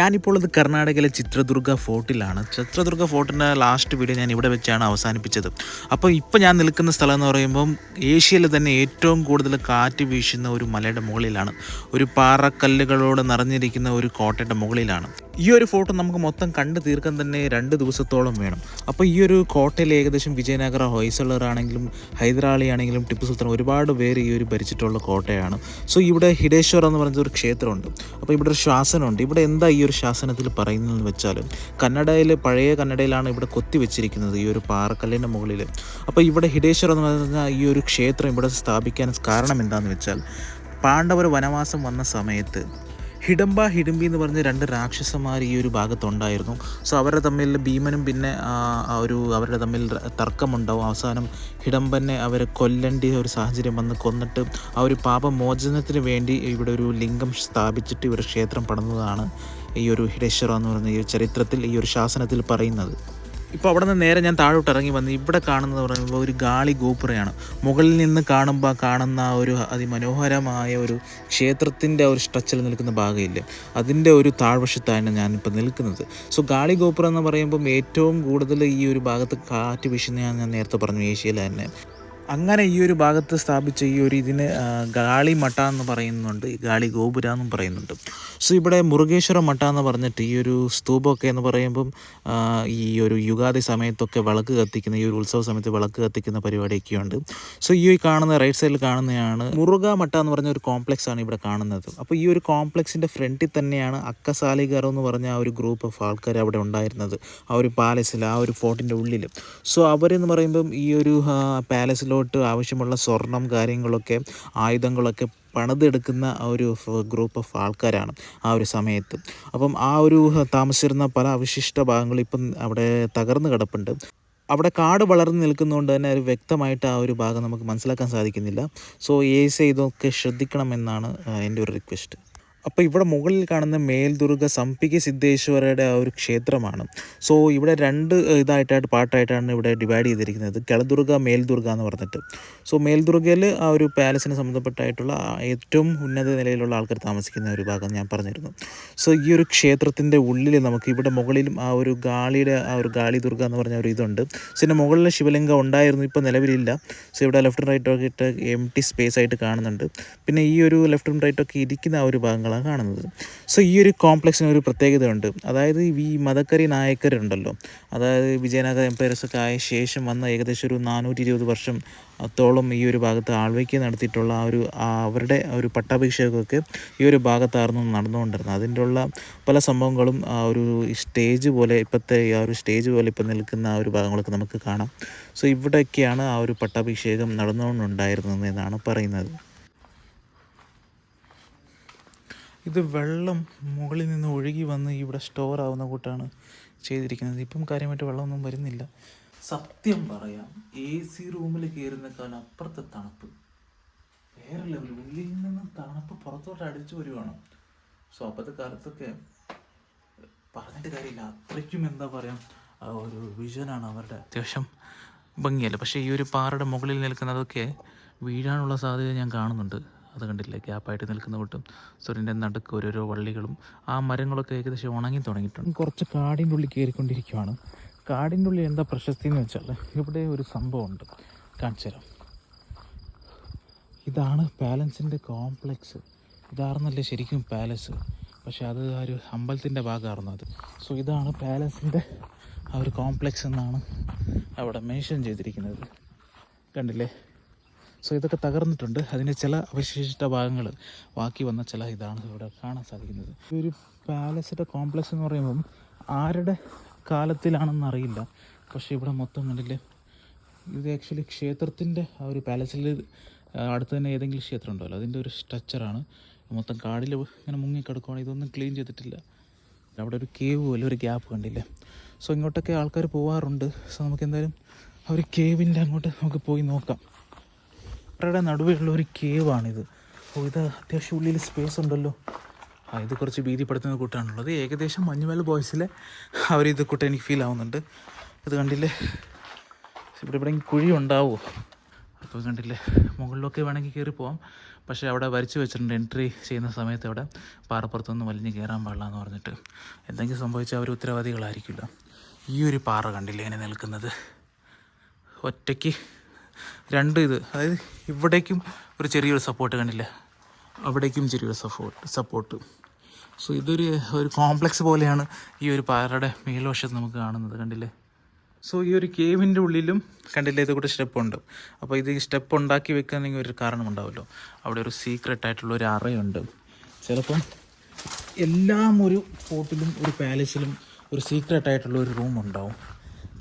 ഞാനിപ്പോൾ ഇത് കർണാടകയിലെ ചിത്രദുർഗ ഫോർട്ടിലാണ്. ചിത്രദുർഗ ഫോർട്ടിന്റെ ലാസ്റ്റ് വീഡിയോ ഞാൻ ഇവിടെ വെച്ചാണ് അവസാനിപ്പിച്ചത്. അപ്പോൾ ഇപ്പോൾ ഞാൻ നിൽക്കുന്ന സ്ഥലം എന്ന് പറയുമ്പം ഏഷ്യയിൽ തന്നെ ഏറ്റവും കൂടുതൽ കാറ്റ് വീശുന്ന ഒരു മലയുടെ മുകളിലാണ്. ഒരു പാറക്കല്ലുകളോട് നിറഞ്ഞിരിക്കുന്ന ഒരു കോട്ടയുടെ മുകളിലാണ്. ഈ ഒരു ഫോട്ടോ നമുക്ക് മൊത്തം കണ്ടു തീർക്കാൻ തന്നെ രണ്ട് ദിവസത്തോളം വേണം. അപ്പോൾ ഈ ഒരു കോട്ടയിൽ ഏകദേശം വിജയനഗര ഹൊയ്സളർ ആണെങ്കിലും ഹൈദരാളി ആണെങ്കിലും ടിപ്പു സുൽത്താൻ ഒരുപാട് പേര് ഈ ഒരു ഭരിച്ചിട്ടുള്ള കോട്ടയാണ്. സോ ഇവിടെ ഹിഡേശ്വർ എന്ന് പറയുന്ന ഒരു ക്ഷേത്രമുണ്ട്. അപ്പോൾ ഇവിടെ ഒരു ശാസനമുണ്ട്. ഇവിടെ എന്താ ഈ ഒരു ശാസനത്തിൽ പറയുന്നതെന്ന് വെച്ചാൽ കന്നഡയിൽ പഴയ കന്നഡയിലാണ് ഇവിടെ കൊത്തി വെച്ചിരിക്കുന്നത് ഈ ഒരു പാറക്കല്ലിന്റെ മുകളിൽ. അപ്പോൾ ഇവിടെ ഹിഡേശ്വർ എന്ന് പറയുന്ന ഈ ഒരു ക്ഷേത്രം ഇവിടെ സ്ഥാപിക്കാൻ കാരണം എന്താണെന്ന് വെച്ചാൽ പാണ്ഡവർ വനവാസം വന്ന സമയത്ത് ഹിഡംബ ഹിഡംബി എന്ന് പറഞ്ഞ രണ്ട് രാക്ഷസന്മാർ ഈ ഒരു ഭാഗത്തുണ്ടായിരുന്നു. സോ അവരുടെ തമ്മിൽ ഭീമനും പിന്നെ ഒരു അവരുടെ തമ്മിൽ തർക്കമുണ്ടാവും. അവസാനം ഹിഡംബനെ അവരെ കൊല്ലേണ്ട ഒരു സാഹചര്യം വന്ന് കൊന്നിട്ട് ആ ഒരു പാപമോചനത്തിന് വേണ്ടി ഇവിടെ ഒരു ലിംഗം സ്ഥാപിച്ചിട്ട് ഇവർ ക്ഷേത്രം പടന്നതാണ് ഈ ഒരു ഹിഡേശ്വര എന്ന് പറയുന്ന ഈ ചരിത്രത്തിൽ ഈ ഒരു ശാസനത്തിൽ പറയുന്നത്. ഇപ്പോൾ അവിടെ നിന്ന് നേരെ ഞാൻ താഴോട്ട് ഇറങ്ങി വന്ന് ഇവിടെ കാണുന്നത് പറയുമ്പോൾ ഒരു ഗാളി ഗോപുരയാണ്. മുകളിൽ നിന്ന് കാണുമ്പോൾ കാണുന്ന ഒരു അതിമനോഹരമായ ഒരു ക്ഷേത്രത്തിന്റെ ഒരു സ്ട്രച്ചിൽ നിൽക്കുന്ന ഭാഗമില്ലേ. അതിന്റെ ഒരു താഴ്വശത്താണ് ഞാനിപ്പോൾ നിൽക്കുന്നത്. സോ ഗാളി ഗോപുരം എന്ന് പറയുമ്പം ഏറ്റവും കൂടുതൽ ഈ ഒരു ഭാഗത്ത് കാറ്റ് വീശുന്ന ഞാൻ നേരത്തെ പറഞ്ഞു ഏഷ്യയിൽ തന്നെ. അങ്ങനെ ഈ ഒരു ഭാഗത്ത് സ്ഥാപിച്ച ഈ ഒരു ഇതിന് ഗാളി മട്ട എന്ന് പറയുന്നുണ്ട്. ഗാളി ഗോപുര എന്നും പറയുന്നുണ്ട്. സോ ഇവിടെ മുരുകേശ്വര മട്ട എന്ന് പറഞ്ഞിട്ട് ഈ ഒരു സ്തൂപമൊക്കെ എന്ന് പറയുമ്പം ഈ ഒരു യുഗാദി സമയത്തൊക്കെ വിളക്ക് കത്തിക്കുന്ന ഈ ഒരു ഉത്സവ സമയത്ത് വിളക്ക് കത്തിക്കുന്ന പരിപാടിയൊക്കെ ഉണ്ട് സോ ഈ കാണുന്ന റൈറ്റ് സൈഡിൽ കാണുന്നതാണ് മുറുക മട്ട എന്ന് പറഞ്ഞ ഒരു കോംപ്ലക്സ് ആണ് ഇവിടെ കാണുന്നത്. അപ്പോൾ ഈ ഒരു കോംപ്ലക്സിന്റെ ഫ്രണ്ടിൽ തന്നെയാണ് അക്കസാലിഗർ എന്ന് പറഞ്ഞ ആ ഒരു ഗ്രൂപ്പ് ഓഫ് ആൾക്കാർ അവിടെ ഉണ്ടായിരുന്നത്. ആ ഒരു പാലസിൽ ആ ഒരു ഫോർട്ടിന്റെ ഉള്ളിൽ സോ അവരെന്ന് പറയുമ്പം ഈ ഒരു പാലസിലോട്ട് ആവശ്യമുള്ള സ്വർണം കാര്യങ്ങളൊക്കെ ആയുധങ്ങളൊക്കെ പണിതെടുക്കുന്ന ആ ഒരു ഗ്രൂപ്പ് ഓഫ് ആൾക്കാരാണ് ആ ഒരു സമയത്ത്. അപ്പം ആ ഒരു താമസിച്ചിരുന്ന പല അവശിഷ്ട ഭാഗങ്ങളും ഇപ്പം അവിടെ തകർന്നു കിടപ്പുണ്ട്. അവിടെ കാട് വളർന്നു നിൽക്കുന്നതുകൊണ്ട് തന്നെ ഒരു വ്യക്തമായിട്ട് ആ ഒരു ഭാഗം നമുക്ക് മനസ്സിലാക്കാൻ സാധിക്കുന്നില്ല. സോ എ സി ഇതൊക്കെ ശ്രദ്ധിക്കണമെന്നാണ് എന്റെ ഒരു റിക്വസ്റ്റ് അപ്പോൾ ഇവിടെ മുകളിൽ കാണുന്ന മേൽദുർഗ സംപിക സിദ്ധേശ്വരയുടെ ആ ഒരു ക്ഷേത്രമാണ്. സോ ഇവിടെ രണ്ട് ഇതായിട്ടായിട്ട് പാട്ടായിട്ടാണ് ഇവിടെ ഡിവൈഡ് ചെയ്തിരിക്കുന്നത്. കിളദുർഗ മേൽദുർഗ എന്ന് പറഞ്ഞിട്ട്. സോ മേൽദുർഗയിൽ ആ ഒരു പാലസിന് സംബന്ധപ്പെട്ടായിട്ടുള്ള ഏറ്റവും ഉന്നത നിലയിലുള്ള ആൾക്കാർ താമസിക്കുന്ന ഒരു ഭാഗം ഞാൻ പറഞ്ഞിരുന്നു. സോ ഈ ഒരു ക്ഷേത്രത്തിന്റെ ഉള്ളിൽ നമുക്ക് ഇവിടെ മുകളിലും ആ ഒരു ഗാളിയുടെ ആ ഒരു ഗാളി ദുർഗ എന്ന് പറഞ്ഞ ഒരു ഇതുണ്ട്. സോ ഇതിന്റെ മുകളിലെ ശിവലിംഗം ഉണ്ടായിരുന്നു ഇപ്പോൾ നിലവിലില്ല. സോ ഇവിടെ ലെഫ്റ്റും റൈറ്റും ഒക്കെ ഇട്ട് എം ടി സ്പേസ് ആയിട്ട് കാണുന്നുണ്ട്. പിന്നെ ഈ ഒരു ലെഫ്റ്റും റൈറ്റും ഒക്കെ ഇരിക്കുന്ന ആ ഒരു ഭാഗങ്ങളാണ് കാണുന്നത്. സോ ഈ ഒരു കോംപ്ലക്സിന് ഒരു പ്രത്യേകതയുണ്ട്. അതായത് ഈ മതക്കരി നായക്കരുണ്ടല്ലോ. അതായത് വിജയനഗര എംപയർസ് ഒക്കെ ആയ ശേഷം വന്ന ഏകദേശം ഒരു നാനൂറ്റി ഇരുപത് വർഷം അത്തോളം ഈ ഒരു ഭാഗത്ത് ആൾവയ്ക്ക് നടത്തിയിട്ടുള്ള ആ ഒരു അവരുടെ ഒരു പട്ടാഭിഷേകമൊക്കെ ഈ ഒരു ഭാഗത്തായിരുന്നു നടന്നുകൊണ്ടിരുന്നത്. അതിന്റെ ഉള്ള പല സംഭവങ്ങളും ആ ഒരു സ്റ്റേജ് പോലെ ഇപ്പോഴത്തെ ആ ഒരു സ്റ്റേജ് പോലെ ഇപ്പം നിൽക്കുന്ന ആ ഒരു ഭാഗങ്ങളൊക്കെ നമുക്ക് കാണാം. സോ ഇവിടെയൊക്കെയാണ് ആ ഒരു പട്ടാഭിഷേകം നടന്നുകൊണ്ടുണ്ടായിരുന്നത് എന്നാണ് പറയുന്നത്. ഇത് വെള്ളം മുകളിൽ നിന്ന് ഒഴുകി വന്ന് ഇവിടെ സ്റ്റോർ ആവുന്ന കൂട്ടാണ് ചെയ്തിരിക്കുന്നത്. ഇപ്പം കാര്യമായിട്ട് വെള്ളമൊന്നും വരുന്നില്ല. സത്യം പറയാം എ സി റൂമിൽ കയറുന്നേക്കാൾ അപ്പുറത്തെ തണുപ്പ്. വേറെ ലെവൽ ഉള്ളിൽ നിന്ന് തണുപ്പ് പുറത്തോട്ട് അടിച്ചു വരുവാണ്. സോ അപ്പോഴത്തെ കാലത്തൊക്കെ പറഞ്ഞിട്ട് കാര്യമില്ല. അത്രയ്ക്കും എന്താ പറയാം ഒരു വിഷനാണ് അവരുടെ. അത്യാവശ്യം ഭംഗിയല്ല? പക്ഷേ ഈ ഒരു പാറയുടെ മുകളിൽ നിൽക്കുന്നതൊക്കെ വീഴാനുള്ള സാധ്യത ഞാൻ കാണുന്നുണ്ട്. അത് കണ്ടില്ലേ? ഗ്യാപ്പായിട്ട് നിൽക്കുന്ന കൂട്ടും. സൂര്യന്റെ നടുക്ക് ഓരോരോ വള്ളികളും ആ മരങ്ങളൊക്കെ ഏകദേശം ഉണങ്ങി തുടങ്ങിയിട്ടുണ്ട്. കുറച്ച് കാടിന്റെ ഉള്ളിൽ കയറിക്കൊണ്ടിരിക്കുകയാണ് കാടിന്റെ ഉള്ളിൽ എന്താ പ്രശസ്തി എന്ന് വെച്ചാൽ ഇവിടെ ഒരു സംഭവമുണ്ട്. കാണിച്ചു ഇതാണ് പാലൻസിന്റെ കോംപ്ലക്സ്. ഇതാർന്നല്ലേ ശരിക്കും പാലസ്? പക്ഷേ അത് ആ ഒരു അമ്പലത്തിന്റെ ഭാഗമായിരുന്നു അത്. സോ ഇതാണ് പാലസിന്റെ ആ ഒരു കോംപ്ലക്സ് എന്നാണ് അവിടെ മെൻഷൻ ചെയ്തിരിക്കുന്നത്. കണ്ടില്ലേ? സോ ഇതൊക്കെ തകർന്നിട്ടുണ്ട്. അതിന്റെ ചില അവശേഷിച്ച ഭാഗങ്ങൾ ബാക്കി വന്ന ചില ഇതാണ് ഇവിടെ കാണാൻ സാധിക്കുന്നത്. ഈ ഒരു പാലസിന്റെ കോംപ്ലക്സ് എന്ന് പറയുമ്പം ആരുടെ കാലത്തിലാണെന്ന് അറിയില്ല. പക്ഷേ ഇവിടെ മൊത്തം കണ്ടില്ലേ ഇത് ആക്ച്വലി ക്ഷേത്രത്തിന്റെ ആ ഒരു പാലസിൽ അടുത്ത് തന്നെ ഏതെങ്കിലും ക്ഷേത്രം ഉണ്ടല്ലോ. അതിന്റെ ഒരു സ്ട്രക്ചറാണ് മൊത്തം കാടിൽ ഇങ്ങനെ മുങ്ങിക്കിടക്കുവാണ്. ഇതൊന്നും ക്ലീൻ ചെയ്തിട്ടില്ല. അവിടെ ഒരു കേവ് പോലെ ഒരു ഗ്യാപ്പ് കണ്ടില്ലേ. സോ ഇങ്ങോട്ടൊക്കെ ആൾക്കാർ പോവാറുണ്ട്. സോ നമുക്ക് എന്തായാലും ആ ഒരു കേവിന്റെ അങ്ങോട്ട് നമുക്ക് പോയി നോക്കാം. അവരുടെ നടുവിലുള്ള ഒരു കേവാണിത്. ഓ ഇത് അത്യാവശ്യം ഉള്ളിൽ സ്പേസ് ഉണ്ടല്ലോ. ആ ഇത് കുറച്ച് ഭീതിപ്പെടുത്തുന്ന കൂട്ടാണുള്ളത്. ഏകദേശം മഞ്ഞുമല ബോയ്സിലെ അവർ ഇത് കൂട്ടം എനിക്ക് ഫീൽ ആവുന്നുണ്ട്. ഇത് കണ്ടില്ലേ? ഇവിടെ ഇവിടെ കുഴി ഉണ്ടാവുമോ അപ്പോൾ കണ്ടില്ലേ? മുകളിലൊക്കെ വേണമെങ്കിൽ കയറി പോവാം. പക്ഷേ അവിടെ വരച്ച് വെച്ചിട്ടുണ്ട് എൻട്രി ചെയ്യുന്ന സമയത്ത് അവിടെ. പാറപ്പുറത്തൊന്നും വലിഞ്ഞ് കയറാൻ പാടില്ല എന്ന് പറഞ്ഞിട്ട്. എന്തെങ്കിലും സംഭവിച്ചാൽ അവർ ഉത്തരവാദികളായിരിക്കില്ല. ഈ ഒരു പാറ കണ്ടില്ലേ ഇങ്ങനെ നിൽക്കുന്നത്? ഒറ്റയ്ക്ക് രണ്ട് ഇത്. അതായത് ഇവിടേക്കും ഒരു ചെറിയൊരു സപ്പോർട്ട് കണ്ടില്ല? അവിടേക്കും ചെറിയൊരു സപ്പോർട്ട് സപ്പോർട്ട് സോ ഇതൊരു ഒരു കോംപ്ലക്സ് പോലെയാണ് ഈ ഒരു പാറയുടെ മേൽവശത്ത് നമുക്ക് കാണുന്നത് കണ്ടില്ലേ? സോ ഈ ഒരു കേവിന്റെ ഉള്ളിലും കണ്ടില്ലേ ഇത് കൂടെ സ്റ്റെപ്പ് ഉണ്ട്. അപ്പോൾ ഇത് സ്റ്റെപ്പ് ഉണ്ടാക്കി വെക്കണമെങ്കിൽ ഒരു കാരണമുണ്ടാവുമല്ലോ അവിടെ ഒരു സീക്രട്ട് ആയിട്ടുള്ള ഒരു അറയുണ്ട്. ചിലപ്പം എല്ലാം ഒരു ഫോർട്ടിലും ഒരു പാലസിലും ഒരു സീക്രട്ട് ആയിട്ടുള്ള ഒരു റൂം ഉണ്ടാവും.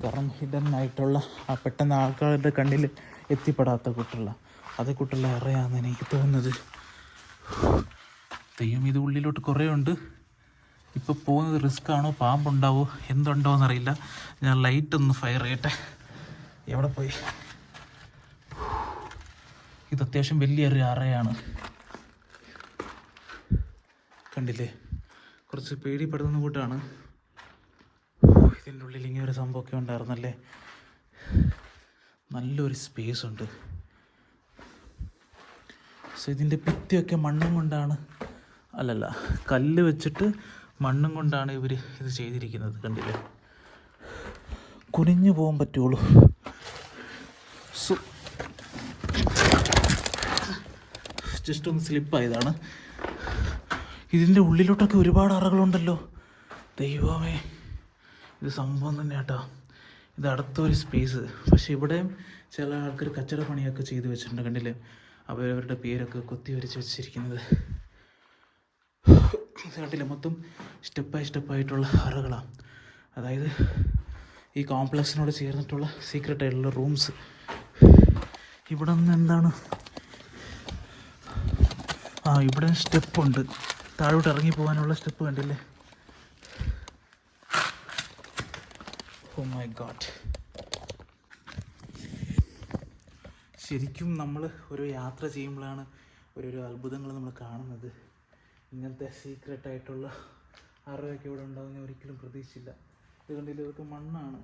കാരണം ഹിഡൻ ആയിട്ടുള്ള ആ പെട്ടെന്ന് ആൾക്കാരുടെ കണ്ണിൽ എത്തിപ്പെടാത്ത കുട്ടുള്ള അത് കുട്ടുള്ള ഇറയാന്ന് എനിക്ക് തോന്നുന്നത്. തെയ്യം ഇത് ഉള്ളിലോട്ട് കുറേ ഉണ്ട്. ഇപ്പോൾ പോകുന്നത് റിസ്ക് ആണോ പാമ്പുണ്ടാവോ എന്തുണ്ടോ എന്നറിയില്ല. ഞാൻ ലൈറ്റ് ഒന്ന് ഫയർ ചെയ്യട്ടെ. എവിടെ പോയി? ഇത് അത്യാവശ്യം വലിയൊരു അറയാണ്. കണ്ടില്ലേ? കുറച്ച് പേടിപ്പെടുന്ന കൂട്ടാണ്. ഇതിന്റെ ഉള്ളിൽ ഇങ്ങനെ ഒരു സംഭവമൊക്കെ ഉണ്ടായിരുന്നല്ലേ? നല്ലൊരു സ്പേസ് ഉണ്ട്. സോ ഇതിന്റെ ഭിത്തിയൊക്കെ മണ്ണും കൊണ്ടാണ് അല്ലല്ല കല്ല് വെച്ചിട്ട് മണ്ണും കൊണ്ടാണ് ഇവർ ഇത് ചെയ്തിരിക്കുന്നത് കണ്ടില്ലേ? കുനിഞ്ഞു പോകാൻ പറ്റുള്ളൂ. സോ ജസ്റ്റ് ഒന്ന് സ്ലിപ്പായതാണ് ഇതിന്റെ ഉള്ളിലോട്ടൊക്കെ ഒരുപാട് അറകളുണ്ടല്ലോ. ദൈവമേ. ഇത് സംഭവം തന്നെ കേട്ടോ ഇത് അടുത്തൊരു സ്പേസ് പക്ഷേ ഇവിടെയും ചില ആൾക്കാർ കച്ചട പണിയൊക്കെ ചെയ്ത് വെച്ചിട്ടുണ്ട് കണ്ടില്ലേ? അവരവരുടെ പേരൊക്കെ കൊത്തി വരച്ച് വെച്ചിരിക്കുന്നത്. കണ്ടില്ലേ? മൊത്തം സ്റ്റെപ്പായി സ്റ്റെപ്പായിട്ടുള്ള അറകളാണ് അതായത് ഈ കോംപ്ലക്സിനോട് ചേർന്നിട്ടുള്ള സീക്രട്ട് ആയിട്ടുള്ള റൂംസ് ഇവിടെ നിന്ന് എന്താണ്? ആ ഇവിടെ സ്റ്റെപ്പുണ്ട് താഴോട്ട് ഇറങ്ങി പോകാനുള്ള സ്റ്റെപ്പ് കണ്ടില്ലേ? ഓ മൈ ഗോഡ് ശരിക്കും നമ്മൾ ഒരു യാത്ര ചെയ്യുമ്പോഴാണ് ഓരോരോ അത്ഭുതങ്ങൾ നമ്മൾ കാണുന്നത്. ഇങ്ങനത്തെ സീക്രട്ട് ആയിട്ടുള്ള അറിവൊക്കെ ഇവിടെ ഉണ്ടാകുന്ന ഒരിക്കലും പ്രതീക്ഷിച്ചില്ല. ഇത് കണ്ടില്ല? ഇതൊക്കെ മണ്ണാണ്.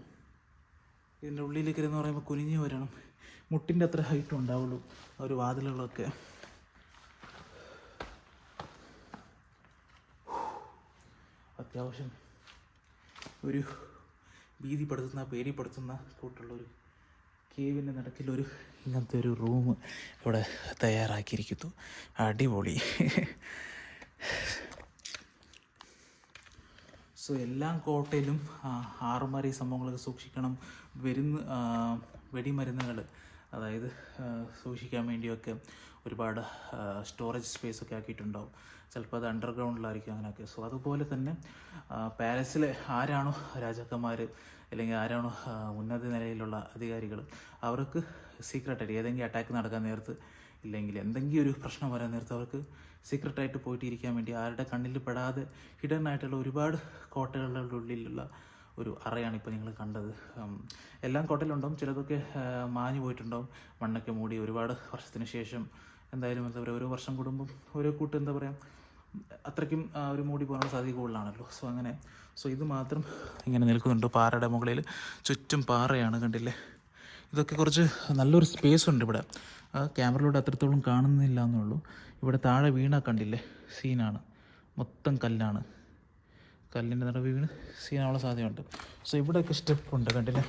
ഇതിന്റെ ഉള്ളിലേക്ക് എന്ന് പറയുമ്പോൾ കുനിഞ്ഞു വരണം. മുട്ടിന്റെ അത്ര ഹൈറ്റ് ഉണ്ടാവുള്ളൂ. ആ ഒരു വാതിലുകളൊക്കെ. അത്യാവശ്യം ഒരു ഭീതിപ്പെടുത്തുന്ന പേടിപ്പെടുത്തുന്ന കൂട്ടുള്ളൊരു കേവിന്റെ നടക്കിലൊരു ഇങ്ങനത്തെ ഒരു റൂം ഇവിടെ തയ്യാറാക്കിയിരിക്കുന്നു. അടിപൊളി. സോ എല്ലാ കോട്ടയിലും ആറുമാരി സംഭവങ്ങളൊക്കെ സൂക്ഷിക്കണം. വരുന്ന വെടിമരുന്നുകൾ അതായത് സൂക്ഷിക്കാൻ വേണ്ടിയൊക്കെ ഒരുപാട് സ്റ്റോറേജ് സ്പേസ് ഒക്കെ ആക്കിയിട്ടുണ്ടാവും. ചിലപ്പോൾ അത് അണ്ടർഗ്രൗണ്ടിലായിരിക്കും അങ്ങനെയൊക്കെ. സോ അതുപോലെ തന്നെ പാലസിലെ ആരാണോ രാജാക്കന്മാർ അല്ലെങ്കിൽ ആരാണോ ഉന്നത നിലയിലുള്ള അധികാരികൾ അവർക്ക് സീക്രട്ടായിട്ട് ഏതെങ്കിലും അറ്റാക്ക് നടക്കാൻ നേരത്ത് ഇല്ലെങ്കിൽ എന്തെങ്കിലും ഒരു പ്രശ്നം വരാൻ നേരത്ത് അവർക്ക് സീക്രട്ടായിട്ട് പോയിട്ട് ഇരിക്കാൻ വേണ്ടി ആരുടെ കണ്ണിൽ പെടാതെ ഹിഡൻ ആയിട്ടുള്ള ഒരുപാട് കോട്ടകളുടെ ഉള്ളിലുള്ള ഒരു അറയാണ് ഇപ്പോൾ നിങ്ങൾ കണ്ടത്. എല്ലാം കോട്ടയിലുണ്ടാവും. ചിലതൊക്കെ മാഞ്ഞു പോയിട്ടുണ്ടാവും. മണ്ണൊക്കെ മൂടി ഒരുപാട് വർഷത്തിന് ശേഷം എന്തായാലും എന്താ പറയുക ഓരോ വർഷം കൂടുമ്പം ഓരോ കൂട്ട് എന്താ പറയുക അത്രയ്ക്കും ഒരു മൂടി പോകാനുള്ള സാധ്യത കൂടുതലാണല്ലോ. സോ അങ്ങനെ സോ ഇത് മാത്രം ഇങ്ങനെ നിൽക്കുന്നുണ്ട്. പാറയുടെ മുകളിൽ ചുറ്റും പാറയാണ് കണ്ടില്ലേ? ഇതൊക്കെ കുറച്ച് നല്ലൊരു സ്പേസ് ഉണ്ട് ഇവിടെ. ക്യാമറയിലൂടെ അത്രത്തോളം കാണുന്നില്ല എന്നുള്ളൂ. ഇവിടെ താഴെ വീണ കണ്ടില്ലേ? സീനാണ് മൊത്തം കല്ലാണ്. കല്ലിന്റെ നടുവ് വീണ് സീനാവുള്ള സാധ്യതയുണ്ട്. സോ ഇവിടെയൊക്കെ സ്റ്റെപ്പ് ഉണ്ട് കണ്ടില്ലേ?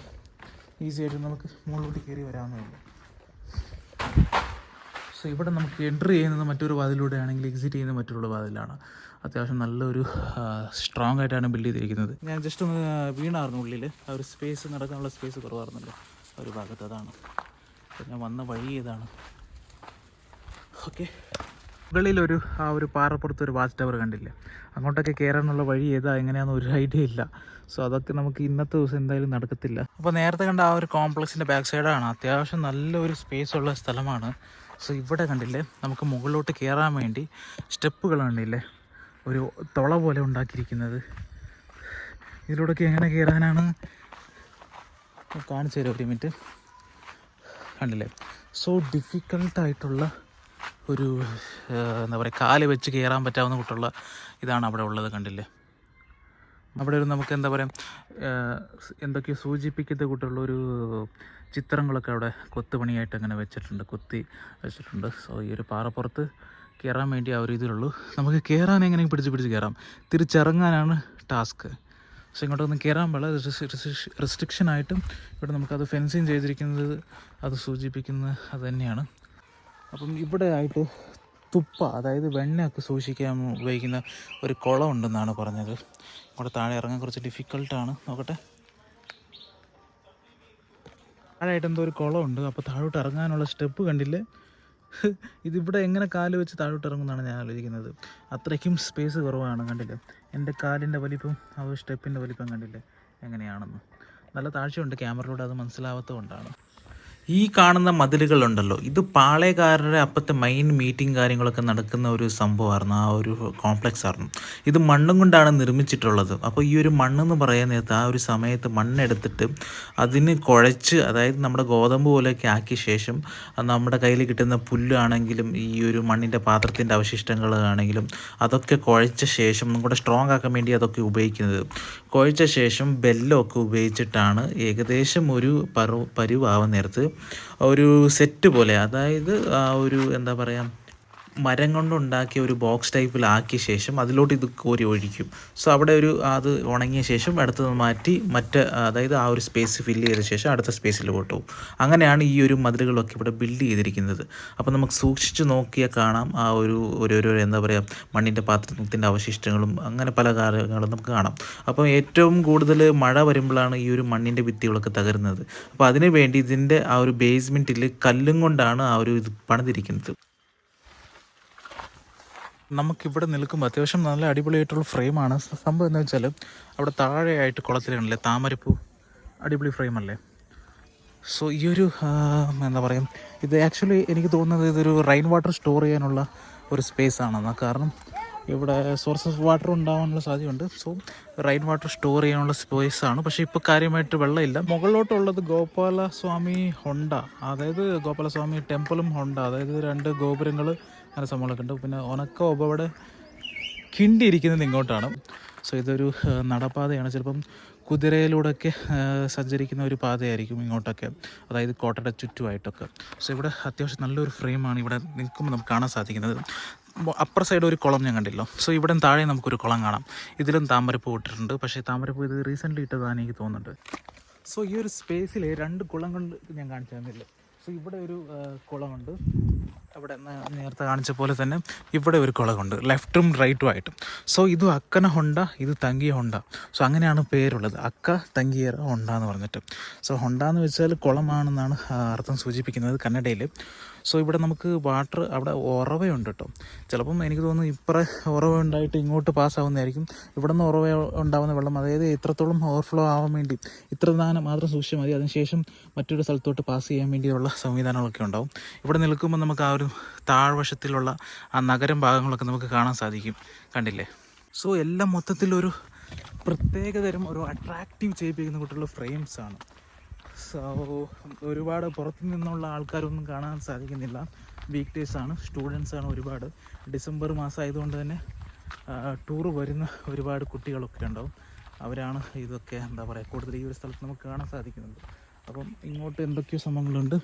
ഈസി ആയിട്ട് നമുക്ക് മുകളിലോട്ട് കയറി വരാവുന്നേ ഉള്ളൂ. സോ ഇവിടെ നമുക്ക് എൻട്രി ചെയ്യുന്നത് മറ്റൊരു വാതിലൂടെ ആണെങ്കിൽ എക്സിറ്റ് ചെയ്യുന്നത് മറ്റൊരു വാതിലാണ്. അത്യാവശ്യം നല്ലൊരു സ്ട്രോങ് ആയിട്ടാണ് ബിൽഡ് ചെയ്തിരിക്കുന്നത്. ഞാൻ ജസ്റ്റ് ഒന്ന് വീണായിരുന്നു ഉള്ളിൽ ആ ഒരു സ്പേസ് നടക്കാനുള്ള സ്പേസ് കുറവായിരുന്നല്ലോ ഒരു ഭാഗത്ത് അതാണ്. ഞാൻ വന്ന വഴി ഇതാണ് ഓക്കെ മുകളിലൊരു ആ ഒരു പാറപ്പുറത്ത് ഒരു വാച്ച് ടവർ കണ്ടില്ലേ? അങ്ങോട്ടൊക്കെ കയറാനുള്ള വഴി ഏതാ? എങ്ങനെയാണെന്ന് ഒരു ഐഡിയ ഇല്ല. സോ അതൊക്കെ നമുക്ക് ഇന്നത്തെ ദിവസം എന്തായാലും നടക്കത്തില്ല. അപ്പോൾ നേരത്തെ കണ്ട ആ ഒരു കോംപ്ലക്സിന്റെ ബാക്ക് സൈഡാണ് അത്യാവശ്യം നല്ലൊരു സ്പേസ് ഉള്ള സ്ഥലമാണ്. സോ ഇവിടെ കണ്ടില്ലേ നമുക്ക് മുകളിലോട്ട് കയറാൻ വേണ്ടി സ്റ്റെപ്പുകൾ കണ്ടില്ലേ ഒരു തുള പോലെ ഉണ്ടാക്കിയിരിക്കുന്നത്. ഇതിലൂടെയൊക്കെ എങ്ങനെ കയറാനാണ് കാണിച്ചു തരാം ഒരു മിനിറ്റ്? കണ്ടില്ലേ? സോ ഡിഫിക്കൽട്ടായിട്ടുള്ള ഒരു എന്താ പറയുക കാൽ വെച്ച് കയറാൻ പറ്റാവുന്ന കൂട്ടുള്ള ഇതാണ് അവിടെ ഉള്ളത് കണ്ടില്ലേ? അവിടെ ഒരു നമുക്ക് എന്താ പറയുക എന്തൊക്കെയോ സൂചിപ്പിക്കുന്ന കൂട്ടുള്ളൊരു ചിത്രങ്ങളൊക്കെ അവിടെ കൊത്തുപണിയായിട്ട് അങ്ങനെ വെച്ചിട്ടുണ്ട് കൊത്തി വെച്ചിട്ടുണ്ട്. സോ ഈ ഒരു പാറപ്പുറത്ത് കയറാൻ വേണ്ടി ആ ഒരു ഇതിലുള്ളൂ. നമുക്ക് കയറാൻ എങ്ങനെയും പിടിച്ച് പിടിച്ച് കയറാം തിരിച്ചിറങ്ങാനാണ് ടാസ്ക്. പക്ഷെ ഇങ്ങോട്ടൊന്നും കയറാൻ പാടില്ല. റെസ്ട്രിക്ഷൻ ആയിട്ടും ഇവിടെ നമുക്കത് ഫെൻസിങ് ചെയ്തിരിക്കുന്നത് അത് സൂചിപ്പിക്കുന്നത് അത് തന്നെയാണ്. അപ്പം ഇവിടെ ആയിട്ട് തുപ്പ അതായത് വെണ്ണയൊക്കെ സൂക്ഷിക്കാൻ ഉപയോഗിക്കുന്ന ഒരു കുളം ഉണ്ടെന്നാണ് പറഞ്ഞത്. ഇവിടെ താഴെ ഇറങ്ങാൻ കുറച്ച് ഡിഫിക്കൽട്ടാണ് നോക്കട്ടെ. താഴെയായിട്ട് എന്തോ ഒരു കുളമുണ്ട്. അപ്പോൾ താഴോട്ട് ഇറങ്ങാനുള്ള സ്റ്റെപ്പ് കണ്ടില്ലേ? ഇതിവിടെ എങ്ങനെ കാൽ വെച്ച് താഴോട്ട് ഇറങ്ങുമെന്നാണ് ഞാൻ ആലോചിക്കുന്നത്. അത്രയ്ക്കും സ്പേസ് കുറവാണ് കണ്ടില്ലേ? എന്റെ കാലിന്റെ വലിപ്പം ആ സ്റ്റെപ്പിന്റെ വലിപ്പം കണ്ടില്ലേ? എങ്ങനെയാണെന്ന്. നല്ല താഴ്ചയുണ്ട് ക്യാമറയിലൂടെ അത് കൊണ്ടാണ് ഈ കാണുന്ന മതിലുകളുണ്ടല്ലോ. ഇത് പാളയക്കാരുടെ അപ്പത്തെ മെയിൻ മീറ്റിംഗ് കാര്യങ്ങളൊക്കെ നടക്കുന്ന ഒരു സംഭവമായിരുന്നു. ആ ഒരു കോംപ്ലക്സ് ആയിരുന്നു. ഇത് മണ്ണും കൊണ്ടാണ് നിർമ്മിച്ചിട്ടുള്ളത്. അപ്പോൾ ഈ ഒരു മണ്ണെന്ന് പറയാൻ നേരത്ത് ആ ഒരു സമയത്ത് മണ്ണെടുത്തിട്ട് അതിന് കുഴച്ച് അതായത് നമ്മുടെ ഗോതമ്പ് പോലെയൊക്കെ ആക്കിയ ശേഷം നമ്മുടെ കയ്യിൽ കിട്ടുന്ന പുല്ലാണെങ്കിലും ഈ ഒരു മണ്ണിന്റെ പാത്രത്തിന്റെ അവശിഷ്ടങ്ങൾ ആണെങ്കിലും അതൊക്കെ കുഴച്ച ശേഷം കൂടെ സ്ട്രോങ് ആക്കാൻ വേണ്ടി അതൊക്കെ ഉപയോഗിക്കുന്നത്. കുഴച്ച ശേഷം ബെല്ലമൊക്കെ ഉപയോഗിച്ചിട്ടാണ് ഏകദേശം ഒരു പരു പരുവാവുന്ന നേരത്ത് ഒരു സെറ്റ് പോലെ. അതായത് ആ ഒരു എന്താ പറയുക മരം കൊണ്ടുണ്ടാക്കിയ ഒരു ബോക്സ് ടൈപ്പിലാക്കിയ ശേഷം അതിലോട്ട് ഇത് കോരി ഒഴിക്കും. സോ അവിടെ ഒരു അത് ഉണങ്ങിയ ശേഷം അടുത്തത് മാറ്റി മറ്റ് അതായത് ആ ഒരു സ്പേസ് ഫില്ല് ചെയ്ത ശേഷം അടുത്ത സ്പേസിൽ പോകും അങ്ങനെയാണ് ഈ ഒരു മതിലുകളൊക്കെ ഇവിടെ ബിൽഡ് ചെയ്തിരിക്കുന്നത്. അപ്പോൾ നമുക്ക് സൂക്ഷിച്ച് നോക്കിയാൽ കാണാം ആ ഒരു ഓരോരോ എന്താ പറയുക മണ്ണിന്റെ പാത്രത്തിന്റെ അവശിഷ്ടങ്ങളും അങ്ങനെ പല കാര്യങ്ങളും നമുക്ക് കാണാം. അപ്പോൾ ഏറ്റവും കൂടുതൽ മഴ വരുമ്പോഴാണ് ഈ ഒരു മണ്ണിന്റെ ഭിത്തികളൊക്കെ തകരുന്നത്. അപ്പോൾ അതിനുവേണ്ടി ഇതിന്റെ ആ ഒരു ബേസ്മെന്റിൽ കല്ലും കൊണ്ടാണ് ആ ഒരു ഇത് പണിതിരിക്കുന്നത്. നമുക്കിവിടെ നിൽക്കുമ്പോൾ അത്യാവശ്യം നല്ല അടിപൊളിയായിട്ടുള്ള ഫ്രെയിമാണ്. സംഭവം എന്താ വെച്ചാൽ അവിടെ താഴെയായിട്ട് കുളത്തിലാണല്ലേ താമരപ്പൂ. അടിപൊളി ഫ്രെയിമല്ലേ? സോ ഈ ഒരു എന്താ പറയുക ഇത് ആക്ച്വലി എനിക്ക് തോന്നുന്നത് ഇതൊരു റെയിൻ വാട്ടർ സ്റ്റോർ ചെയ്യാനുള്ള ഒരു സ്പേസ് ആണെന്ന്. കാരണം ഇവിടെ സോഴ്സ് ഓഫ് വാട്ടർ ഉണ്ടാകാനുള്ള സാധ്യതയുണ്ട്. സോ റെയിൻ വാട്ടർ സ്റ്റോർ ചെയ്യാനുള്ള സ്പേസ് ആണ്. പക്ഷേ ഇപ്പോൾ കാര്യമായിട്ട് വെള്ളമില്ല. മുകളിലോട്ടുള്ളത് ഗോപാലസ്വാമി ഹൊണ്ട. അതായത് ഗോപാലസ്വാമി ടെമ്പിളും ഹൊണ്ട. അതായത് രണ്ട് ഗോപുരങ്ങൾ അങ്ങനെ സംഭവങ്ങളൊക്കെ ഉണ്ട്. പിന്നെ ഉണക്ക ഒബവിടെ കിണ്ടിയിരിക്കുന്നത് ഇങ്ങോട്ടാണ്. സോ ഇതൊരു നടപ്പാതയാണ്. ചിലപ്പം കുതിരയിലൂടെയൊക്കെ സഞ്ചരിക്കുന്ന ഒരു പാതയായിരിക്കും ഇങ്ങോട്ടൊക്കെ. അതായത് കോട്ടയുടെ ചുറ്റുമായിട്ടൊക്കെ. സോ ഇവിടെ അത്യാവശ്യം നല്ലൊരു ഫ്രെയിമാണ് ഇവിടെ നിൽക്കുമ്പോൾ നമുക്ക് കാണാൻ സാധിക്കുന്നത്. അപ്പർ സൈഡ് ഒരു കുളം ഞാൻ കണ്ടില്ലോ. സോ ഇവിടെ താഴെ നമുക്കൊരു കുളം കാണാം. ഇതിലും താമരപ്പൂ ഇട്ടിട്ടുണ്ട്. പക്ഷേ താമരപ്പൂ ഇത് റീസെന്റ്ലി ഇട്ടതാണ് എനിക്ക് തോന്നുന്നുണ്ട്. സോ ഈ ഒരു സ്പേസിൽ രണ്ട് കുളം ഞാൻ കാണിച്ചു തന്നില്ല? സോ ഇവിടെ ഒരു കുളമുണ്ട്. അവിടെ നേരത്തെ കാണിച്ച പോലെ തന്നെ ഇവിടെ ഒരു കുളമുണ്ട്. ലെഫ്റ്റും റൈറ്റും ആയിട്ടും. സോ ഇത് അക്കന ഹൊണ്ട ഇത് തങ്കിയ ഹൊണ്ട. സോ അങ്ങനെയാണ് പേരുള്ളത്. അക്ക തങ്കിയറ ഹൊണ്ട എന്ന് പറഞ്ഞിട്ട്. സോ ഹൊണ്ട എന്ന് വെച്ചാൽ കുളമാണെന്നാണ് അർത്ഥം സൂചിപ്പിക്കുന്നത് കന്നഡയിൽ സോ ഇവിടെ നമുക്ക് വാട്ടർ അവിടെ ഉറവയുണ്ട് കേട്ടോ ചിലപ്പം എനിക്ക് തോന്നുന്നു ഇപ്പറ ഉറവ ഉണ്ടായിട്ട് ഇങ്ങോട്ട് പാസ്സാവുന്നതായിരിക്കും ഇവിടെ നിന്ന് ഉറവ ഉണ്ടാവുന്ന വെള്ളം അതായത് എത്രത്തോളം ഓവർഫ്ലോ ആവാൻ വേണ്ടി ഇത്ര ദാനം മാത്രം സൂക്ഷിച്ചാൽ മതി. അതിനുശേഷം മറ്റൊരു സ്ഥലത്തോട്ട് പാസ് ചെയ്യാൻ വേണ്ടിയുള്ള സംവിധാനങ്ങളൊക്കെ ഉണ്ടാവും. ഇവിടെ നിൽക്കുമ്പോൾ നമുക്ക് ആ ഒരു താഴ്വശത്തിലുള്ള ആ നഗരം ഭാഗങ്ങളൊക്കെ നമുക്ക് കാണാൻ സാധിക്കും. കണ്ടില്ലേ? സോ എല്ലാം മൊത്തത്തിലൊരു പ്രത്യേകതരം ഒരു അട്രാക്റ്റീവ് ചെയ്യിപ്പിക്കുന്ന കൂട്ടുള്ള ഫ്രെയിംസ് ആണ്. സോ ഒരുപാട് പുറത്തു നിന്നുള്ള ആൾക്കാരൊന്നും കാണാൻ സാധിക്കുന്നില്ല. വീക്ക് ഡേയ്സ് ആണ് സ്റ്റുഡൻസ് ആണ് ഒരുപാട്. ഡിസംബർ മാസം ആയതുകൊണ്ട് തന്നെ ടൂർ വരുന്ന ഒരുപാട് കുട്ടികളൊക്കെ ഉണ്ടാവും. അവരാണ് ഇതൊക്കെ എന്താ പറയുക കൂടുതൽ ഈ ഒരു സ്ഥലത്ത് നമുക്ക് കാണാൻ സാധിക്കുന്നുണ്ട് അപ്പം ഇങ്ങോട്ട് എന്തൊക്കെയോ സംഭവങ്ങളുണ്ട്.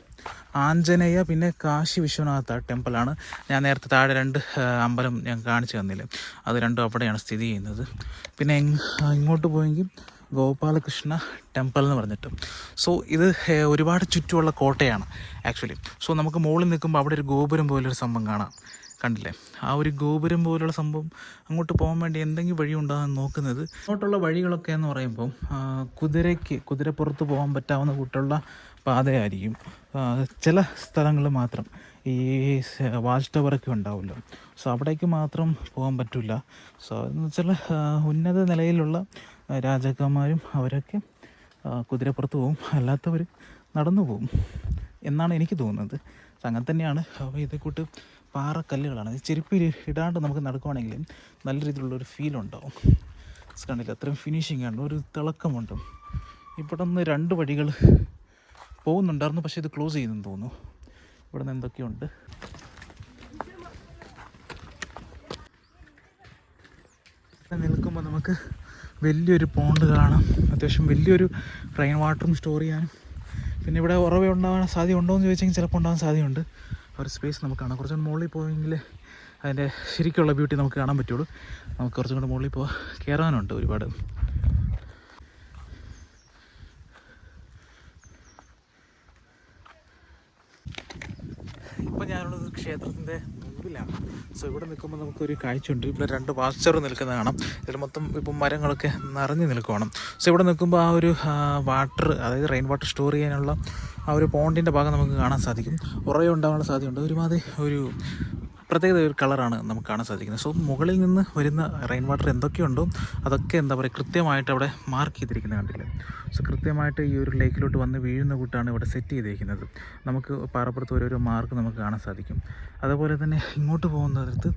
ആഞ്ജനേയ പിന്നെ കാശി വിശ്വനാഥ ടെമ്പിളാണ് ഞാൻ നേരത്തെ താഴെ രണ്ട് അമ്പലം ഞാൻ കാണിച്ചു തന്നില്ലേ? അത് രണ്ടും അവിടെയാണ് സ്ഥിതി ചെയ്യുന്നത്. പിന്നെ ഇങ്ങോട്ട് പോയെങ്കിൽ ഗോപാലകൃഷ്ണ ടെമ്പിൾ എന്ന് പറഞ്ഞിട്ട്. സോ ഇത് ഒരുപാട് ചുറ്റുമുള്ള കോട്ടയാണ് ആക്ച്വലി സോ നമുക്ക് മുകളിൽ നിൽക്കുമ്പോൾ അവിടെ ഒരു ഗോപുരം പോലൊരു സംഭവം കാണാം. കണ്ടില്ലേ? ആ ഒരു ഗോപുരം പോലുള്ള സംഭവം അങ്ങോട്ട് പോകാൻ വേണ്ടി എന്തെങ്കിലും വഴി ഉണ്ടാകാൻ നോക്കുന്നത്. അങ്ങോട്ടുള്ള വഴികളൊക്കെ എന്ന് പറയുമ്പോൾ കുതിരയ്ക്ക് കുതിരപ്പുറത്ത് പോകാൻ പറ്റാവുന്ന കൂട്ടുള്ള പാതയായിരിക്കും. ചില സ്ഥലങ്ങൾ മാത്രം. ഈ വാച്ച് ടവറൊക്കെ ഉണ്ടാവുമല്ലോ. സോ അവിടേക്ക് മാത്രം പോകാൻ പറ്റില്ല സോ എന്ന് വെച്ചാൽ ഉന്നത നിലയിലുള്ള രാജാക്കന്മാരും അവരൊക്കെ കുതിരപ്പുറത്ത് പോകും അല്ലാത്തവർ നടന്നു പോകും എന്നാണ് എനിക്ക് തോന്നുന്നത്. അങ്ങനെ തന്നെയാണ്. അപ്പോൾ ഇതേ കൂട്ട് പാറക്കല്ലുകളാണ് ചെരുപ്പിൽ ഇടാണ്ട് നമുക്ക് നടക്കുവാണെങ്കിൽ നല്ല രീതിയിലുള്ളൊരു ഫീൽ ഉണ്ടാവും. കണ്ടില്ല? അത്രയും ഫിനിഷിംഗ് ആണ്. ഒരു തിളക്കമുണ്ട്. ഇവിടെ നിന്ന് രണ്ട് വഴികൾ പോകുന്നുണ്ടായിരുന്നു. പക്ഷേ ഇത് ക്ലോസ് ചെയ്യുന്നെന്ന് തോന്നുന്നു. ഇവിടെ നിന്ന് എന്തൊക്കെയുണ്ട് നിൽക്കുമ്പോൾ നമുക്ക് വലിയൊരു പോണ്ട് കാണാം. അത്യാവശ്യം വലിയൊരു റെയിൻ വാട്ടറും സ്റ്റോർ ചെയ്യാനും. പിന്നെ ഇവിടെ ഉറവ ഉണ്ടാവാൻ സാധ്യത ഉണ്ടോ എന്ന് ചോദിച്ചെങ്കിൽ ചിലപ്പോൾ ഉണ്ടാകാൻ സാധ്യതയുണ്ട്. ഒരു സ്പേസ് നമുക്ക് കാണാം. കുറച്ചുകൂടി മുകളിൽ പോയെങ്കിൽ അതിന്റെ ശരിക്കുള്ള ബ്യൂട്ടി നമുക്ക് കാണാൻ പറ്റുള്ളൂ. നമുക്ക് കുറച്ചും കൂടെ മുകളിൽ പോകാൻ കയറാനുണ്ട് ഒരുപാട്. ഇപ്പം ഞാനുള്ളത് ക്ഷേത്രത്തിന്റെ മുമ്പിലാണ് സോ ഇവിടെ നിൽക്കുമ്പോൾ നമുക്കൊരു കാഴ്ചയുണ്ട്. ഇവിടെ രണ്ട് വാച്ചർ നിൽക്കുന്നത് കാണാം. ഇതിൽ മൊത്തം ഇപ്പം മരങ്ങളൊക്കെ നിറഞ്ഞു നിൽക്കുവാണ്. സോ ഇവിടെ നിൽക്കുമ്പോൾ ആ ഒരു വാട്ടർ അതായത് റെയിൻ വാട്ടർ സ്റ്റോർ ചെയ്യാനുള്ള ആ ഒരു പോണ്ടിന്റെ ഭാഗം നമുക്ക് കാണാൻ സാധിക്കും. ഉറയെ ഉണ്ടാകാനുള്ള സാധ്യതയുണ്ട്. ഒരുമാതിരി ഒരു പ്രത്യേകത ഒരു കളറാണ് നമുക്ക് കാണാൻ സാധിക്കുന്നത്. സോ മുകളിൽ നിന്ന് വരുന്ന റെയിൻ വാട്ടർ എന്തൊക്കെയുണ്ടോ അതൊക്കെ എന്താ പറയുക കൃത്യമായിട്ട് അവിടെ മാർക്ക് ചെയ്തിരിക്കുന്ന കണ്ടില്ല? സോ കൃത്യമായിട്ട് ഈ ഒരു ലേക്കിലോട്ട് വന്ന് വീഴുന്ന കൂട്ടാണ് ഇവിടെ സെറ്റ് ചെയ്തിരിക്കുന്നത്. നമുക്ക് പാറപ്പുറത്ത് ഓരോരോ മാർക്ക് നമുക്ക് കാണാൻ സാധിക്കും. അതുപോലെ തന്നെ ഇങ്ങോട്ട് പോകുന്നിടത്ത്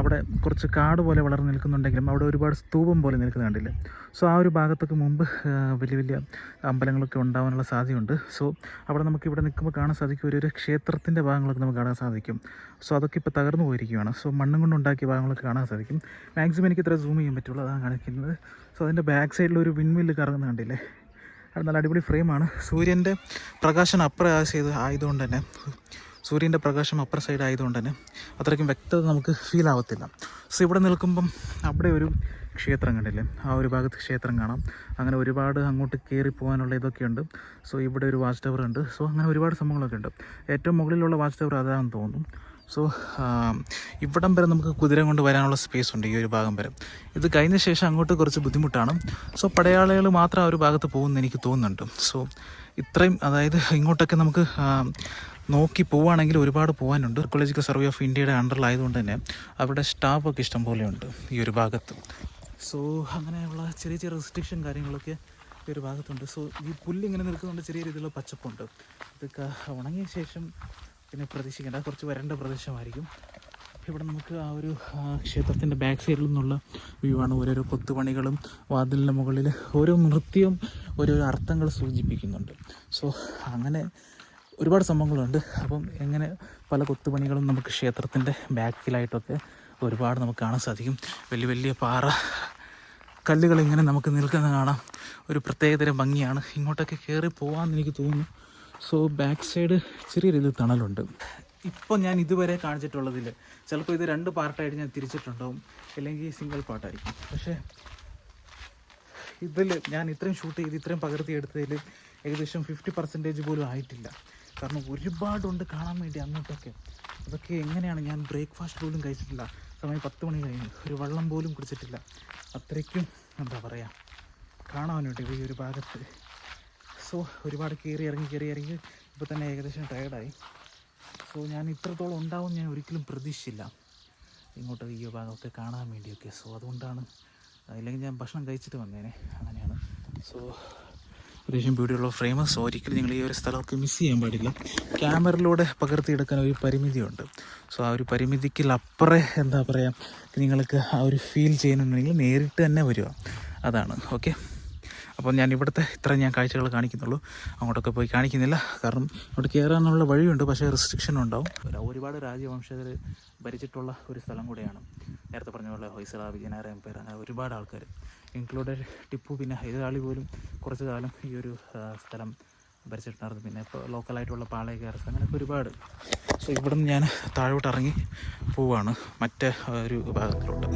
അവിടെ കുറച്ച് കാട് പോലെ വളർന്ന് നിൽക്കുന്നുണ്ടെങ്കിലും അവിടെ ഒരുപാട് സ്തൂപം പോലെ നിൽക്കുന്ന കണ്ടില്ല? സോ ആ ഒരു ഭാഗത്തൊക്കെ മുമ്പ് വലിയ വലിയ അമ്പലങ്ങളൊക്കെ ഉണ്ടാവാനുള്ള സാധ്യതയുണ്ട്. സോ അവിടെ നമുക്ക് ഇവിടെ നിൽക്കുമ്പോൾ കാണാൻ സാധിക്കും ഒരു ക്ഷേത്രത്തിന്റെ ഭാഗങ്ങളൊക്കെ നമുക്ക് കാണാൻ സാധിക്കും. സോ അതൊക്കെ ഇപ്പോൾ തകർന്നു പോയിരിക്കുകയാണ് സോ മണ്ണും കൊണ്ടുണ്ടാക്കിയ ഭാഗങ്ങളൊക്കെ കാണാൻ സാധിക്കും. മാക്സിമം എനിക്ക് ഇത്ര സൂം ചെയ്യാൻ പറ്റുള്ളൂ അതാണ് കാണിക്കുന്നത്. സോ അതിന്റെ ബാക്ക് സൈഡിൽ ഒരു വിൻമില്ല് കറങ്ങുന്ന കണ്ടില്ലേ? അത് നല്ല അടിപൊളി ഫ്രെയിമാണ് സൂര്യന്റെ പ്രകാശം അപ്പുറം ചെയ്ത് ആയതുകൊണ്ട് തന്നെ സൂര്യന്റെ പ്രകാശം അപ്പർ സൈഡ് ആയതുകൊണ്ട് തന്നെ അത്രയ്ക്കും വ്യക്തത നമുക്ക് ഫീൽ ആവത്തില്ല. സോ ഇവിടെ നിൽക്കുമ്പം അവിടെ ഒരു ക്ഷേത്രം കണ്ടില്ലേ? ആ ഒരു ഭാഗത്ത് ക്ഷേത്രം കാണാം. അങ്ങനെ ഒരുപാട് അങ്ങോട്ട് കയറി പോകാനുള്ള ഇതൊക്കെയുണ്ട് സോ ഇവിടെ ഒരു വാച്ച് ടവർ ഉണ്ട്. സോ അങ്ങനെ ഒരുപാട് സംഭവങ്ങളൊക്കെ ഉണ്ട്. ഏറ്റവും മുകളിലുള്ള വാച്ച് ടവർ അതാണെന്ന് തോന്നുന്നു. സോ ഇവിടം വരെ നമുക്ക് കുതിര കൊണ്ട് വരാനുള്ള സ്പേസ് ഉണ്ട് ഈ ഒരു ഭാഗം വരെ. ഇത് കഴിഞ്ഞ ശേഷം അങ്ങോട്ട് കുറച്ച് ബുദ്ധിമുട്ടാണ്. സോ പടയാളികൾ മാത്രം ആ ഒരു ഭാഗത്ത് പോകുമെന്ന് എനിക്ക് തോന്നുന്നുണ്ട്. സോ ഇത്രയും അതായത് ഇങ്ങോട്ടൊക്കെ നമുക്ക് നോക്കി പോവുകയാണെങ്കിൽ ഒരുപാട് പോകാനുണ്ട്. ആർക്കോളജിക്കൽ സർവേ ഓഫ് ഇന്ത്യയുടെ അണ്ടറിലായതുകൊണ്ട് തന്നെ അവിടെ സ്റ്റാഫൊക്കെ ഇഷ്ടം പോലെയുണ്ട് ഈ ഒരു ഭാഗത്ത്. സോ അങ്ങനെയുള്ള ചെറിയ ചെറിയ റെസ്ട്രിക്ഷൻ കാര്യങ്ങളൊക്കെ ഈ ഒരു ഭാഗത്തുണ്ട്. സോ ഈ പുല്ല് ഇങ്ങനെ നിൽക്കുന്നതുകൊണ്ട് ചെറിയ രീതിയിലുള്ള പച്ചപ്പുണ്ട്. ഇതൊക്കെ ഉണങ്ങിയ ശേഷം പിന്നെ പ്രതീക്ഷിക്കേണ്ട. കുറച്ച് വരേണ്ട പ്രദേശമായിരിക്കും. ഇവിടെ നമുക്ക് ആ ഒരു ക്ഷേത്രത്തിന്റെ ബാക്ക് സൈഡിൽ നിന്നുള്ള വ്യൂ ആണ്. ഓരോരോ കൊത്തുപണികളും വാതിലിന്റെ മുകളിൽ ഓരോ നൃത്യവും ഓരോരോ അർത്ഥങ്ങൾ സൂചിപ്പിക്കുന്നുണ്ട്. സോ അങ്ങനെ ഒരുപാട് സംഭവങ്ങളുണ്ട്. അപ്പം എങ്ങനെ പല കൊത്തുപണികളും നമുക്ക് ക്ഷേത്രത്തിന്റെ ബാക്കിലായിട്ടൊക്കെ ഒരുപാട് നമുക്ക് കാണാൻ സാധിക്കും. വലിയ വലിയ പാറ കല്ലുകൾ ഇങ്ങനെ നമുക്ക് നിൽക്കുന്ന കാണാം. ഒരു പ്രത്യേകതരം ഭംഗിയാണ്. ഇങ്ങോട്ടൊക്കെ കയറി പോകാമെന്ന് എനിക്ക് തോന്നുന്നു. സോ ബാക്ക് സൈഡ് ചെറിയ രീതിയിൽ തണലുണ്ട്. ഇപ്പോൾ ഞാൻ ഇതുവരെ കാണിച്ചിട്ടുള്ളതിൽ ചിലപ്പോൾ ഇത് രണ്ട് പാർട്ടായിട്ട് ഞാൻ തിരിച്ചിട്ടുണ്ടാവും. അല്ലെങ്കിൽ സിംഗിൾ പാർട്ടായിരിക്കും. പക്ഷേ ഇതിൽ ഞാൻ ഇത്രയും ഷൂട്ട് ചെയ്ത് ഇത്രയും പകർത്തി എടുത്തതിൽ ഏകദേശം ഫിഫ്റ്റി പെർസെന്റേജ് പോലും ആയിട്ടില്ല. കാരണം ഒരുപാടുണ്ട് കാണാൻ വേണ്ടി അങ്ങോട്ടൊക്കെ. അതൊക്കെ എങ്ങനെയാണ് ഞാൻ ബ്രേക്ക്ഫാസ്റ്റ് പോലും കഴിച്ചിട്ടില്ല. സമയം പത്ത് മണി കഴിഞ്ഞു. ഒരു വെള്ളം പോലും കുടിച്ചിട്ടില്ല. അത്രയ്ക്കും എന്താ പറയുക കാണാൻ വേണ്ടി ഈ ഒരു ഭാഗത്ത് സോ ഒരുപാട് കയറി ഇറങ്ങി കയറി ഇറങ്ങി. ഇപ്പോൾ തന്നെ ഏകദേശം ടയർഡായി സോ ഞാൻ ഇത്രത്തോളം ഉണ്ടാവും ഞാൻ ഒരിക്കലും പ്രതീക്ഷിച്ചില്ല. ഇങ്ങോട്ട് ഈ ഭാഗമൊക്കെ കാണാൻ വേണ്ടിയൊക്കെ. സോ അതുകൊണ്ടാണ് അല്ലെങ്കിൽ ഞാൻ ഭക്ഷണം കഴിച്ചിട്ട് വന്നേനെ. അങ്ങനെയാണ്. സോ അത്യാവശ്യം ബ്യൂട്ടിയുള്ള ഫ്രെയിം സോ ഒരിക്കലും നിങ്ങൾ ഈ ഒരു സ്ഥലമൊക്കെ മിസ് ചെയ്യാൻ പാടില്ല. ക്യാമറയിലൂടെ പകർത്തിയെടുക്കാൻ ഒരു പരിമിതിയുണ്ട്. സോ ആ ഒരു പരിമിതിക്ക് അപ്പുറം എന്താ പറയുക നിങ്ങൾക്ക് ആ ഒരു ഫീൽ ചെയ്യുന്നുണ്ടെങ്കിൽ നേരിട്ട് തന്നെ വരിക. അതാണ്. ഓക്കെ അപ്പോൾ ഞാൻ ഇവിടുത്തെ ഇത്ര ഞാൻ കാഴ്ചകൾ കാണിക്കുന്നുള്ളൂ. അങ്ങോട്ടൊക്കെ പോയി കാണിക്കുന്നില്ല. കാരണം അവിടെ കയറാനുള്ള വഴിയുണ്ട് പക്ഷേ റെസ്ട്രിക്ഷൻ ഉണ്ടാവും. ഒരുപാട് രാജവംശകർ ഭരിച്ചിട്ടുള്ള ഒരു സ്ഥലം കൂടെയാണ്. നേരത്തെ പറഞ്ഞ പോലെ ഹൊയ്സള വിജയനഗര എംപയർ അങ്ങനെ ഒരുപാട് ആൾക്കാർ ഇൻക്ലൂഡഡ് ടിപ്പു പിന്നെ ഹൈദരാളി പോലും കുറച്ച് കാലം ഈ ഒരു സ്ഥലം ഭരിച്ചിട്ടുണ്ടായിരുന്നു. പിന്നെ ഇപ്പോൾ ലോക്കലായിട്ടുള്ള പാളയക്കാരസ് അങ്ങനെയൊക്കെ ഒരുപാട്. സോ ഇവിടുന്ന് ഞാൻ താഴോട്ട് ഇറങ്ങി പോവാണ്. മറ്റേ ഒരു ഭാഗത്തിലോട്ട്.